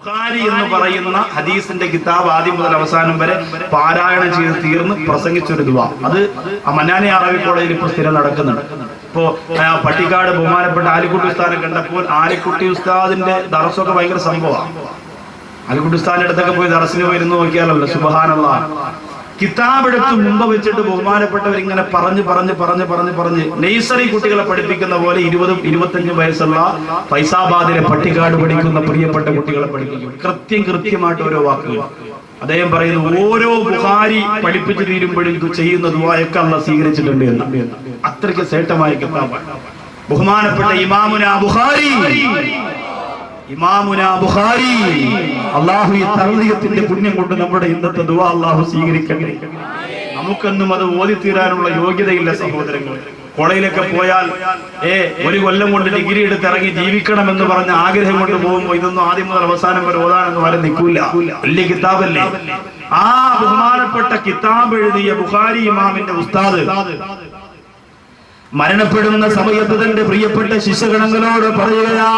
ബുഖാരി എന്ന് പറയുന്ന ഹദീസിന്റെ കിതാബ് ആദ്യം മുതൽ അവസാനം വരെ പാരായണം ചെയ്ത് തീർന്ന് പ്രസംഗിച്ചൊരു ദുവ അത് മന്നാനി അറബി കോളേജിൽ ഇപ്പോൾ സ്ഥിരം നടക്കുന്നുണ്ട്. ഇപ്പോ പട്ടിക്കാട് ബഹുമാനപ്പെട്ട ആലിക്കുട്ടി ഉസ്താദിനെ കണ്ടപ്പോൾ ആലിക്കുട്ടി ഉസ്താദിന്റെ ദറസൊക്കെ ഭയങ്കര സംഭവമാണ് ആലിക്കുട്ടി ഉസ്താദിന്റെ അടുത്തൊക്കെ പോയി ദറസിന് പോയിരുന്നു നോക്കിയാലല്ലോ സുബഹാനുള്ള കിതാബ് എടുത്ത് മുമ്പ് വെച്ചിട്ട് ബഹുമാനപ്പെട്ടവർ ഇങ്ങനെ പറഞ്ഞു പറഞ്ഞു പറഞ്ഞു പറഞ്ഞു പറഞ്ഞ് നെയ്സറി കുട്ടികളെ പഠിപ്പിക്കുന്ന പോലെ ഇരുപതും ഇരുപത്തഞ്ചും വയസ്സുള്ള ഫൈസാബാദിലെ പട്ടിക്കാട് പഠിക്കുന്ന പ്രിയപ്പെട്ട കുട്ടികളെ പഠിപ്പിക്കും. കൃത്യം കൃത്യമായിട്ട് ഓരോ വാക്കുകൾ. അദ്ദേഹം പറയുന്നു ഓരോ ബുഹാരി പഠിപ്പിച്ചു തീരുമ്പോഴും ചെയ്യുന്ന ദുവായൊക്കെ അല്ല സ്വീകരിച്ചിട്ടുണ്ട് എന്ന്. അത്രയ്ക്ക് ശ്രേഷ്ഠമായ കിതാബാണ്. ബഹുമാനപ്പെട്ട ഇമാമുന ബുഹാരി അള്ളാഹു പുണ്യം കൊണ്ട് നമ്മുടെ ഇന്നത്തെ ദുആ അള്ളാഹു സ്വീകരിക്കട്ടെ. നമുക്കൊന്നും അത് ഓതി തീരാനുള്ള യോഗ്യതയില്ല സഹോദരങ്ങൾ കോളേജിലൊക്കെ പോയാൽ ഏ ഒരു കൊല്ലം കൊണ്ട് ഡിഗ്രി എടുത്ത് ഇറങ്ങി ജീവിക്കണം എന്ന് പറഞ്ഞ ആഗ്രഹം കൊണ്ട് പോകുമ്പോൾ ഇതൊന്നും ആദ്യം മുതൽ അവസാനം വരെ ഓതാണെന്ന് വരെ നിൽക്കൂല. വലിയ കിതാബല്ലേ? ആ ബഹുമാനപ്പെട്ട കിതാബ് എഴുതിയ ബുഖാരി ഇമാമിന്റെ ഉസ്താദ്. മരണപ്പെടുന്ന സമയത്ത് തന്റെ പ്രിയപ്പെട്ട ശിശുഗണങ്ങളോട് പറയുകയാ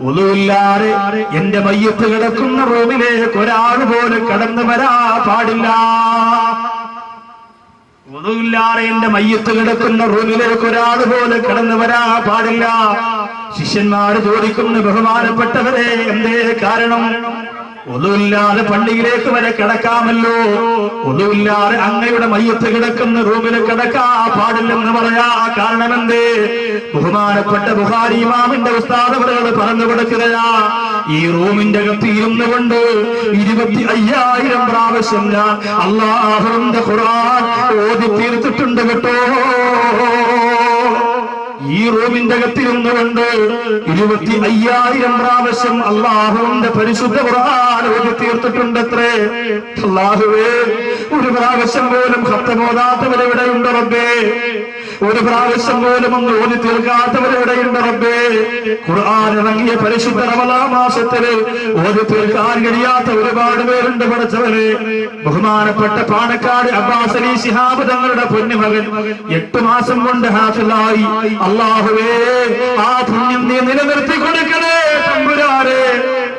ഒന്നുമില്ലാതെ എന്റെ മയ്യത്ത് കിടക്കുന്ന റൂമിലേക്ക് ഒരാൾ പോലും കടന്നു വരാ പാടില്ല. ഒന്നുമില്ലാതെ എന്റെ മയ്യത്ത് കിടക്കുന്ന റൂമിലേക്ക് ഒരാൾ പോലും കടന്നു വരാ പാടില്ല. ശിഷ്യന്മാര് ചോദിക്കുന്ന ബഹുമാനപ്പെട്ടവരെ എന്തേ കാരണം? ഒന്നുമില്ലാതെ പള്ളിയിലേക്ക് വരെ കിടക്കാമല്ലോ. ഒന്നുമില്ലാതെ അങ്ങയുടെ മയ്യത്ത് കിടക്കുന്ന റൂമിൽ കിടക്കാ പാടില്ലെന്ന് പറയാ. കാരണം എന്തേ ബഹുമാനപ്പെട്ട ബുഹാരി ഇമാമിന്റെ ഉസ്താദവറുകൾ പറഞ്ഞു കൊടുക്കുകയാ ഈ റൂമിന്റെ അകത്ത് ഇരുന്നു കൊണ്ട് ഇരുപത്തി അയ്യായിരം പ്രാവശ്യം ഞാൻ അള്ളാഹുന്റെ ഖുർആൻ ഓതി തീർത്തിട്ടുണ്ട് കേട്ടോ. ഈ റൂമിന്റെ അകത്തിരുന്നുകൊണ്ട് ഇരുപത്തി അയ്യായിരം പ്രാവശ്യം അള്ളാഹുവിന്റെ പരിശുദ്ധ ഖുർആൻ ഓതി തീർത്തിട്ടുണ്ടത്രേ. അള്ളാഹുവേ ഒരു പ്രാവശ്യം പോലും ഹത്തമോതാത്തവരെവിടെയുണ്ട് റബ്ബേ? ഒരു പ്രാവശ്യം പോലും ഒന്ന് ഓതി തീർക്കാത്തവരെവിടെയുണ്ട് റബ്ബേ? ഖുർആൻ ഇറങ്ങിയ പരിശുദ്ധ റമലാ മാസത്തിൽ ഓതി തീർക്കാൻ കഴിയാത്ത ഒരുപാട് പേരുണ്ട് പഠിച്ചവര്. ബഹുമാനപ്പെട്ട പാണക്കാട് അബ്ബാസ് അലി ശിഹാബ് തങ്ങളുടെ പൊന്നുമകൻ എട്ട് മാസം കൊണ്ട് ഹാഫിലായി അള്ളാഹുവേ ആ പുണ്യം നീ നിലനിർത്തി കൊടുക്കണേ തമ്പുരാരെ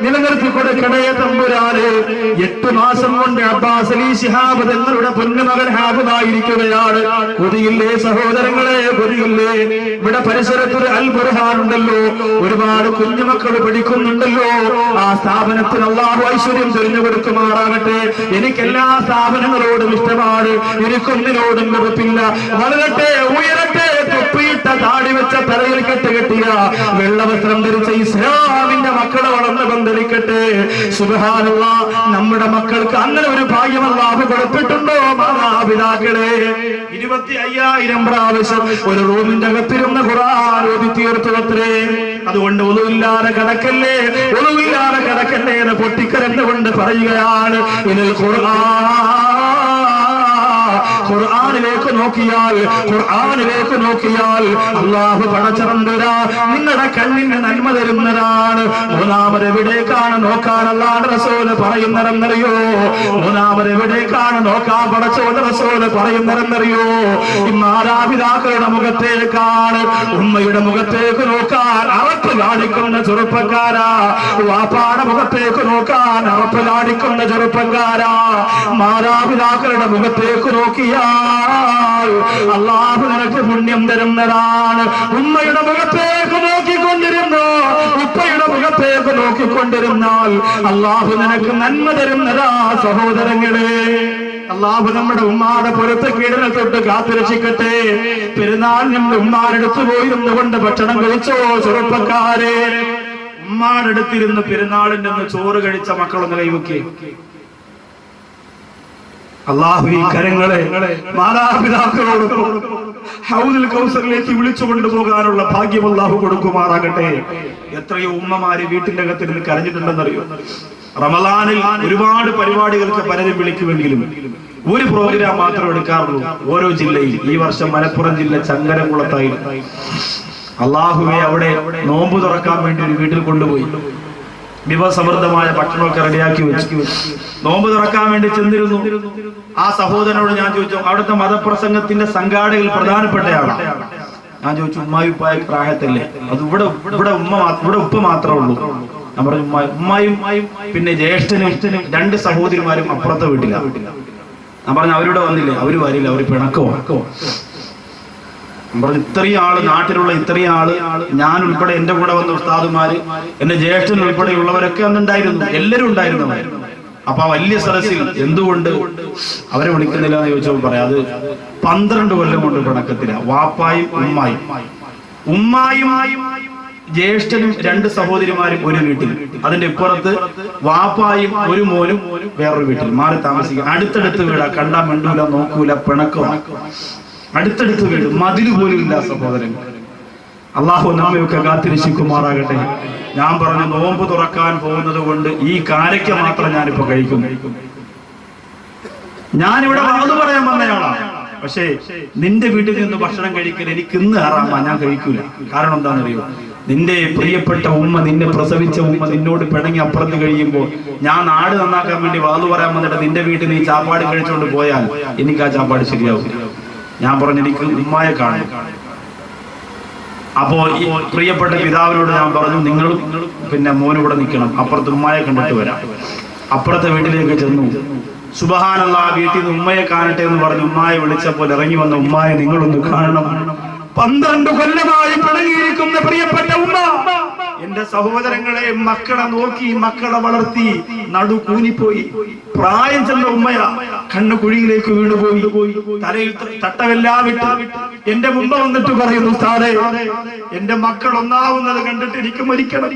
നിലനിർത്തി കൊടുക്കണേ തമ്പുരാനെ. എട്ട് മാസം കൊണ്ട് അബ്ബാസ് അലി ശിഹാബ് തങ്ങളുടെ പൊന്നുമകൻ ഹാബുതായിരിക്കുകയാണ് കൊതിയില്ലേ സഹോദരങ്ങളെ കൊതിയില്ലേ? ഇവിടെ പരിസരത്തൊരു ഒരു ബുർഹാൻ ഉണ്ടല്ലോ ഒരുപാട് കുഞ്ഞുമക്കൾ പഠിക്കുന്നുണ്ടല്ലോ. ആ സ്ഥാപനത്തിന് അള്ളാഹു ഐശ്വര്യം തെരഞ്ഞു കൊടുക്കുമാറാകട്ടെ എനിക്കെല്ലാ സ്ഥാപനങ്ങളോടും ഇഷ്ടമാണ്. എനിക്കൊന്നിനോടും വെറുപ്പില്ല. വളരട്ടെ ഉയരട്ടെ തൊപ്പിയിട്ട താടി വെച്ച തലയിൽ കെട്ട് കെട്ടിയ വെള്ളവസ്ത്രം ധരിച്ച ഇസ്ലാമിന്റെ മക്കളെ വളർന്ന് ബന്ധരിക്കട്ടെ സുബഹാനുള്ള നമ്മുടെ മക്കൾക്ക് അങ്ങനെ ഒരു ഭാഗ്യം അല്ലാഹു കൊടുത്തിട്ടുണ്ടോ മാതാപിതാക്കളെ? ഇരുപത്തി അയ്യായിരം പ്രാവശ്യം ഒരു റൂമിന്റെ അകത്തിരുന്ന ഖുർആൻ ഓതി തീർത്തുവത്രേ അതുകൊണ്ട് ഒന്നുമില്ലാതെ കടക്കല്ലേ ഒന്നുമില്ലാതെ കടക്കല്ലേ എന്ന് പൊട്ടിക്കരന്നുകൊണ്ട് പറയുകയാണ് ഇതിൽ ഖുർആൻ. ഖുർആനിലേക്ക് നോക്കിയാൽ ഖുർആാനിലേക്ക് നോക്കിയാൽ അള്ളാഹു പടച്ചിറന്തരാ നിങ്ങളുടെ കണ്ണിന് നന്മ തരുന്നതാണ്. മൂന്നാമത് എവിടേക്കാണ് നോക്കാൻ അല്ലാണ്ട് റസോൽ പറയുന്നതെന്നറിയോ? മൂന്നാമത് എവിടേക്കാണ് നോക്കാൻ പടച്ചോന്ന് റസോൽ പറയുന്നതെന്നറിയോ? ഈ മാതാപിതാക്കളുടെ മുഖത്തേക്കാണ് ഉമ്മയുടെ മുഖത്തേക്ക് നോക്കാൻ അറപ്പ് കാണിക്കുന്ന ചെറുപ്പക്കാരാ. വാപ്പാടെ മുഖത്തേക്ക് നോക്കാൻ അറപ്പ് കാണിക്കുന്ന ചെറുപ്പക്കാരാ. മാതാപിതാക്കളുടെ മുഖത്തേക്ക് നോക്കിയാൽ അള്ളാഹു നിനക്ക് പുണ്യം തരുന്നതാണ്. ഉമ്മയുടെ മുഖത്തേക്ക് നോക്കിക്കൊണ്ടിരുന്നു. ഉപ്പയുടെ മുഖത്തേക്ക് നോക്കിക്കൊണ്ടിരുന്നാൽ അള്ളാഹു നിനക്ക് നന്മ തരുന്നതാ സഹോദരങ്ങളെ. അള്ളാഹു നമ്മുടെ ഉമ്മാടെ പുറത്ത് കീടനെ തൊട്ട് കാത്തുരക്ഷിക്കട്ടെ. പെരുന്നാൾ നമ്മുടെ ഉമ്മാരെടുത്ത് പോയിരുന്നു കൊണ്ട് ഭക്ഷണം കഴിച്ചോ ചെറുപ്പക്കാരെ? ഉമ്മാടെടുത്തിരുന്ന് പെരുന്നാളിന്റെ ചോറ് കഴിച്ച മക്കളൊന്ന് കൈവക്കേ അള്ളാഹു ഈ കരങ്ങളെ മാതാപിതാക്കളോടൊപ്പം ഹൗദിൽ കൗസറിലേക്ക് വിളിച്ചു കൊണ്ടുപോകാനുള്ള ഭാഗ്യം അള്ളാഹു കൊടുക്കുമാറാകട്ടെ. എത്രയോ ഉമ്മമാര് വീട്ടിന്റെ അകത്തിരുന്ന് കരഞ്ഞിട്ടുണ്ടെന്നറിയോ? റമദാനിൽ ഒരുപാട് പരിപാടികൾക്ക് പലരും വിളിക്കുമെങ്കിലും ഒരു പ്രോഗ്രാം മാത്രം എടുക്കാറുള്ളൂ. ഓരോ ജില്ലയിൽ. ഈ വർഷം മലപ്പുറം ജില്ല ചങ്കരംകുളത്തായി അള്ളാഹുവെ അവിടെ നോമ്പ് തുറക്കാൻ വേണ്ടി ഒരു വീട്ടിൽ കൊണ്ടുപോയി. വിഭവസമൃദ്ധമായ ഭക്ഷണമൊക്കെ റെഡിയാക്കി വെച്ചു. നോമ്പ് തുറക്കാൻ വേണ്ടി ചെന്നിരുന്നു. ആ സഹോദരനോട് ഞാൻ ചോദിച്ചു അവിടുത്തെ മതപ്രസംഗത്തിന്റെ സംഘാടകയിൽ പ്രധാനപ്പെട്ടയാളാണ് ഞാൻ ചോദിച്ചു ഉമ്മായിപ്പായ പ്രായത്തല്ലേ? അത് ഇവിടെ ഇവിടെ ഉമ്മ ഇവിടെ ഉപ്പ മാത്രമേ ഉള്ളൂ. ഞാൻ പറഞ്ഞു ഉമ്മായി ഉമ്മായും പിന്നെ ജ്യേഷ്ഠനും രണ്ട് സഹോദരിമാരും അപ്പുറത്തെ വീട്ടില. ഞാൻ പറഞ്ഞു അവരിവിടെ വന്നില്ലേ? അവർ വരില്ല അവർ പിണക്കോ പറഞ്ഞു ഇത്രയും ആൾ നാട്ടിലുള്ള ഇത്രയും ആൾ ഞാൻ ഉൾപ്പെടെ എന്റെ കൂടെ വന്ന ഉസ്താദുമാര് എന്റെ ജ്യേഷ്ഠൻ ഉൾപ്പെടെയുള്ളവരൊക്കെ അന്നുണ്ടായിരുന്നു എല്ലാവരും ഉണ്ടായിരുന്നു. അപ്പൊ ആ വലിയ സദസ്സിൽ എന്തുകൊണ്ട് അവരെ വിളിക്കുന്നില്ല എന്ന് ചോദിച്ചപ്പോൾ പറയാം അത് പന്ത്രണ്ട് കൊല്ലം കൊണ്ട് പിണക്കത്തില്ല. വാപ്പായും ഉമ്മായും. ഉമ്മായും ജ്യേഷ്ഠനും രണ്ട് സഹോദരിമാരും ഒരു വീട്ടിൽ. അതിന്റെ ഇപ്പുറത്ത് വാപ്പായും ഒരു മോനും വേറൊരു വീട്ടിൽ. മാറി താമസിക്കും അടുത്തടുത്ത് വീടാ. കണ്ടാ മിണ്ടൂല നോക്കൂല പിണക്കോ അടുത്തടുത്ത് വീട്. മതിൽ പോലും ഇല്ല സഹോദരൻ. അള്ളാഹു നാമയൊക്കെ കാത്തിരിശിക്കുമാറാകട്ടെ ഞാൻ പറഞ്ഞു നോമ്പ് തുറക്കാൻ പോകുന്നത് കൊണ്ട് ഈ കാരയ്ക്ക് മാത്രം ഞാനിപ്പോ കഴിക്കും. ഞാനിവിടെ വാത് പറയാൻ വന്നയാളാണ് പക്ഷേ നിന്റെ വീട്ടിൽ നിന്ന് ഭക്ഷണം കഴിക്കൽ എനിക്ക് ഇന്ന് ഹറാമാ. ഞാൻ കഴിക്കൂല. കാരണം എന്താണെന്നറിയോ? നിന്റെ പ്രിയപ്പെട്ട ഉമ്മ നിന്നെ പ്രസവിച്ച ഉമ്മ നിന്നോട് പിണങ്ങി അപ്പുറത്ത് കഴിയുമ്പോൾ ഞാൻ നാട് നന്നാക്കാൻ വേണ്ടി വാതു പറയാൻ വന്നിട്ട് നിന്റെ വീട്ടിൽ നീ ചാപ്പാട് കഴിച്ചുകൊണ്ട് പോയാൽ എനിക്ക് ആ ചാപ്പാട് ശരിയാവും ഞാൻ പറഞ്ഞു എനിക്ക് ഉമ്മായെ കാണും അപ്പോ പ്രിയപ്പെട്ട പിതാവിനോട് ഞാൻ പറഞ്ഞു നിങ്ങളും പിന്നെ മോനിവിടെ നിൽക്കണം. അപ്പുറത്ത് ഉമ്മയെ കണ്ടിട്ട് വരാം. അപ്പുറത്തെ വീട്ടിലേക്ക് ചെന്നു. സുബഹാനല്ല വീട്ടിൽ നിന്ന് ഉമ്മയെ കാണട്ടെ എന്ന് പറഞ്ഞു. ഉമ്മായെ വിളിച്ചപ്പോൾ ഇറങ്ങി വന്ന ഉമ്മായെ നിങ്ങളൊന്ന് കാണണം. പന്ത്രണ്ട് കൊല്ലമായി പിണങ്ങിയിരിക്കുന്ന പ്രിയപ്പെട്ട ഉമ്മ എന്റെ സഹോദരങ്ങളെ മക്കളെ നോക്കി മക്കളെ വളർത്തി നടു കൂനിപ്പോയി പ്രായം ചെന്ന ഉമ്മയ കണ്ണു കുഴിയിലേക്ക് വീണുപോയി. തലയിൽ തട്ടമെല്ലാം വിട്ട് എന്റെ മുമ്പ് വന്നിട്ട് പറയുന്നു സാറേ എന്റെ മക്കൾ ഒന്നാവുന്നത് കണ്ടിട്ട് എനിക്ക് മരിക്കണം.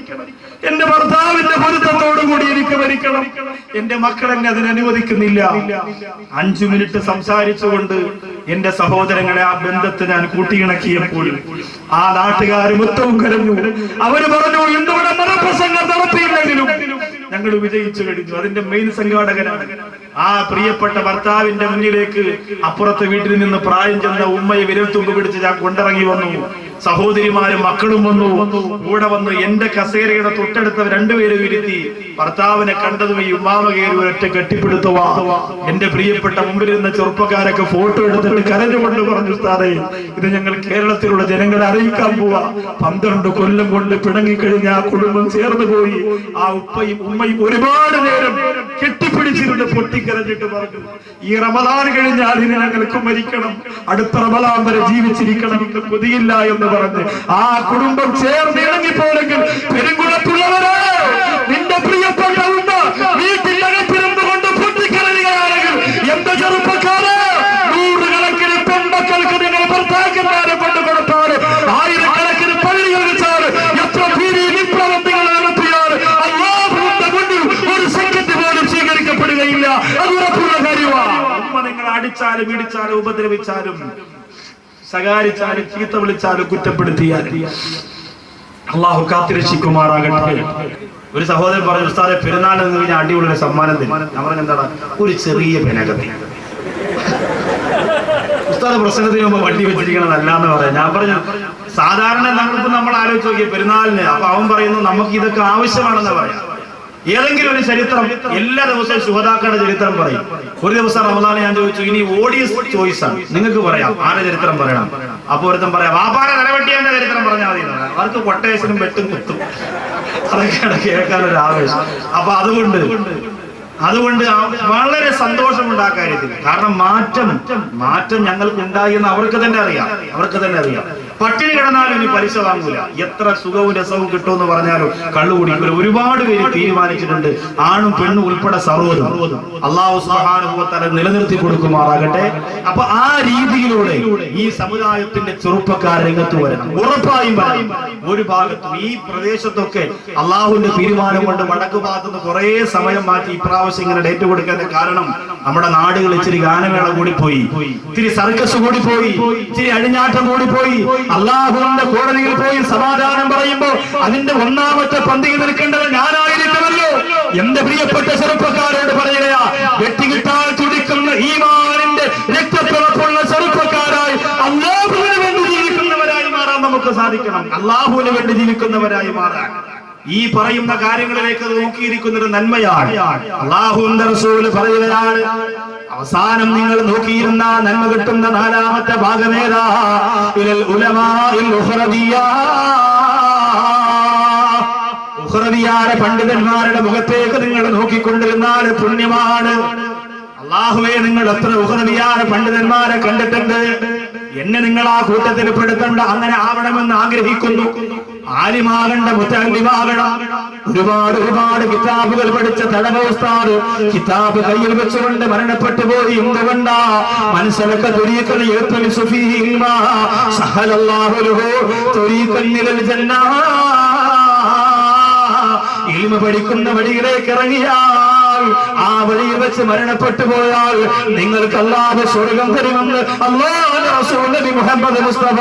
എന്റെ ഭർത്താവിന്റെ പൊരുത്തത്തോടു കൂടി എനിക്ക് മരിക്കണം. എന്റെ മക്കൾ എന്നെ അതിന് അനുവദിക്കുന്നില്ല. അഞ്ചു മിനിറ്റ് സംസാരിച്ചുകൊണ്ട് എന്റെ സഹോദരങ്ങളെ ആ ബന്ധത്തെ ഞാൻ കൂട്ടിയിണക്കിയപ്പോൾ ആ നാട്ടുകാർ മുത്തവും കരഞ്ഞു. അവർ പറഞ്ഞു എന്തുവിടെ മതപ്രസംഗം നടത്തിയില്ലെങ്കിലും ഞങ്ങൾ വിജയിച്ചു കഴിഞ്ഞു. അതിന്റെ മെയിൻ സംഘാടകനാണ്. ആ പ്രിയപ്പെട്ട ഭർത്താവിന്റെ മുന്നിലേക്ക് അപ്പുറത്തെ വീട്ടിൽ നിന്ന് പ്രായം ചെന്ന ഉമ്മയെ വിരൽ തുമ്പ് പിടിച്ച് ഞാൻ കൊണ്ടിറങ്ങി വന്നു. സഹോദരിമാരും മക്കളും വന്നു. കൂടെ വന്നു എന്റെ കസേരയുടെ തൊട്ടടുത്ത രണ്ടുപേരും ഇരുത്തി ഭർത്താവിനെ കണ്ടതും ഈ ഉമ്മാമ കയറി ഒരൊറ്റ കെട്ടിപ്പിടുത്തുവാ. എന്റെ പ്രിയപ്പെട്ട മുമ്പിൽ ഇരുന്ന ചെറുപ്പക്കാരൊക്കെ ഫോട്ടോ എടുത്തിട്ട് കരഞ്ഞുകൊണ്ട് പറഞ്ഞു സാറേ ഇത് ഞങ്ങൾ കേരളത്തിലുള്ള ജനങ്ങളെ അറിയിക്കാൻ പോവാ. പന്ത്രണ്ട് കൊല്ലം കൊണ്ട് പിണങ്ങിക്കഴിഞ്ഞ ആ കുടുംബം ചേർന്ന് പോയി. ആ ഉപ്പയും ഉമ്മയും ഒരുപാട് നേരം കെട്ടിപ്പിടിച്ചിരുന്ന് പൊട്ടിക്കരഞ്ഞിട്ട് പറഞ്ഞു. ഈ റമദാൻ കഴിഞ്ഞാൽ ഇനി ഞങ്ങൾക്ക് മരിക്കണം. അടുത്ത റമദാൻ വരെ ജീവിച്ചിരിക്കണം. എന്ന് കൊതിയില്ല എന്ന് പറഞ്ഞ് ആ കുടുംബം ചേർന്ന് ഇണങ്ങിപ്പോലെങ്കിൽ പെരുങ്കുളത്തുള്ളവരെ നിന്റെ പ്രിയപ്പെട്ട ഉമ്മ വീട്ടിലകത്തിരുന്നു കൊണ്ട് പൊട്ടിക്കരയുകയാണെങ്കിൽ എന്റെ ചെറുപ്പക്കാരെ നൂറുകണക്കിന് പെൺമക്കൾക്ക് നിങ്ങൾ ഭർത്താക്കന്മാരെ കൊണ്ട് കൊടുത്താൽ ആയിരക്കണക്കിന് പള്ളികൾ വെച്ചാൽ എത്ര ഭീതി വിപ്ലവം നിങ്ങൾ നടത്തിയാൽ അല്ലാഹുവിന്റെ മുന്നിൽ ഒരു സെക്കൻഡ് പോലും സ്വീകരിക്കപ്പെടുകയില്ല അത് ഉറപ്പുള്ള കാര്യമാണ് ഉമ്മ നിങ്ങൾ അടിച്ചാലും ഇടിച്ചാലും ഉപദ്രവിച്ചാലും ശകാരിച്ചാലും ചീത്ത വിളിച്ചാലും കുറ്റപ്പെടുത്തിയാലും അള്ളാഹു കാത്തിരക്ഷിക്കുമാറാകട്ടെ. ഒരു സഹോദരൻ പറഞ്ഞു ഉസ്താദെ പെരുന്നാൾ എന്ന് കഴിഞ്ഞാൽ അടിപൊളി ഒരു സമ്മാനം ഞാൻ പറഞ്ഞു എന്താണ്? ഒരു ചെറിയ പെനകത്തി ഉസ്താദ് പ്രസംഗത്തിന് മുമ്പ് വണ്ടി വെച്ചിരിക്കണതല്ല എന്ന് പറയാം. ഞാൻ പറഞ്ഞു സാധാരണ നമ്മളിപ്പോ നമ്മൾ ആലോചിച്ച് നോക്കിയ പെരുന്നാളിന്. അപ്പൊ അവൻ പറയുന്നു നമുക്ക് ഇതൊക്കെ ആവശ്യമാണെന്ന് പറയാം. ഏതെങ്കിലും ഒരു ചരിത്രം എല്ലാ ദിവസവും ശുഹതാക്കളുടെ ചരിത്രം പറയും. ഒരു ദിവസം റമദാനെ ഞാൻ ചോദിച്ചു ഇനി ഓഡിയസ് ചോയ്സ് ആണ്. നിങ്ങൾക്ക് പറയാം ആരെ ചരിത്രം പറയണം? അപ്പൊ ഒരുത്തം പറയാം വാപ്പാരെ നിലവെട്ടിയാന്റെ ചരിത്രം പറഞ്ഞാൽ മതി. അവർക്ക് കൊട്ടേഷനും വെട്ടും കുത്തും. അതൊക്കെയാണ് കേൾക്കാൻ ഒരു ആവേശം അപ്പൊ അതുകൊണ്ട് അതുകൊണ്ട് വളരെ സന്തോഷമുണ്ട് ആ കാര്യത്തിൽ. കാരണം മാറ്റം മാറ്റം ഞങ്ങൾക്ക് ഉണ്ടായി എന്ന് അവർക്ക് തന്നെ അറിയാം. അവർക്ക് തന്നെ അറിയാം. പട്ടിണി കിടന്നാലും ഇനി പലിശ വാങ്ങൂല. എത്ര സുഖവും രസവും കിട്ടുമെന്ന് പറഞ്ഞാലും കള്ളുകൂടി ഒരുപാട് പേര് തീരുമാനിച്ചിട്ടുണ്ട്. ആണും പെണ്ണും ഉൾപ്പെടെ സർവതും അള്ളാഹു സുബ്ഹാനഹു നിലനിർത്തി കൊടുക്കുമാറാകട്ടെ. അപ്പൊ ആ രീതിയിലൂടെ ഈ സമുദായത്തിന്റെ ചെറുപ്പക്കാർ രംഗത്ത് വരണം. ഉറപ്പായും പറയും ഒരു ഭാഗത്തും ഈ പ്രദേശത്തൊക്കെ അള്ളാഹുവിന്റെ തീരുമാനം കൊണ്ട് വടക്ക് ഭാഗത്തുനിന്ന് കുറെ സമയം മാറ്റി ഇപ്രാവശ്യം ഇങ്ങനെ ഡേറ്റ് കൊടുക്കാൻ കാരണം നമ്മുടെ നാടുകൾ ഇച്ചിരി ഗാനമേള കൂടി പോയി ഇത്തിരി സർക്കസ് കൂടി പോയി ഇച്ചിരി അഴിഞ്ഞാട്ടം കൂടി പോയി അള്ളാഹുവിന്റെ കോടതിയിൽ പോയി സമാധാനം പറയുമ്പോൾ അതിന്റെ ഒന്നാമത്തെ പന്തിയിൽ നിൽക്കേണ്ടത് ഞാനായിരിക്കുമല്ലോ. എന്റെ പ്രിയപ്പെട്ട ചെറുപ്പക്കാരോട് പറയുകയാ വെട്ടികിട്ടാൻ തുടിക്കുന്ന ഈമാനിന്റെ രക്തപ്പിളപ്പുള്ള ചെറുപ്പക്കാരായി അള്ളാഹുവിന് വേണ്ടി ജീവിക്കുന്നവരായി മാറാൻ നമുക്ക് സാധിക്കണം. അള്ളാഹുവിന് വേണ്ടി ജീവിക്കുന്നവരായി മാറാൻ. ഈ പറയുന്ന കാര്യങ്ങളിലേക്ക് നോക്കിയിരിക്കുന്നൊരു നന്മയാണ്. അള്ളാഹുവിന്റെ റസൂൽ പറയുകയാണ് അവസാനം നിങ്ങൾ നോക്കിയിരുന്ന നന്മ കിട്ടുന്ന നാലാമത്തെ ഭാഗമേതാ. പണ്ഡിതന്മാരുടെ മുഖത്തേക്ക് നിങ്ങൾ നോക്കിക്കൊണ്ടിരുന്നാൽ പുണ്യമാണ്. അള്ളാഹുവെ നിങ്ങൾ എത്ര ഉഹദവിയാര പണ്ഡിതന്മാരെ കണ്ടിട്ടുണ്ട്? എന്നെ നിങ്ങൾ ആ കൂട്ടത്തിൽ പെടുത്തണ്ട അങ്ങനെ ആവണമെന്ന് ആഗ്രഹിക്കുന്നു. ആലിമാകണ്ട മുത്തല്ലിമാകണം ഒരുപാട് ഒരുപാട് കിതാബുകൾ പഠിച്ച തടവസ്ഥാറ് കിതാബ് കയ്യിൽ വെച്ചുകൊണ്ട് മരണപ്പെട്ടു പോയി. എന്തുകൊണ്ടാ? മനസ്സിലൊക്കെ തൊരീക്കൽ ജന്നാ. പഠിക്കുന്ന വഴിയിലേക്ക് ഇറങ്ങിയാൽ ആ വഴിയിൽ വെച്ച് മരണപ്പെട്ടു പോയാൽ നിങ്ങൾക്ക് അല്ലാതെ സ്വർഗം തരുമെന്ന് അല്ലാതെ മുഹമ്മദ് മുസ്തഫ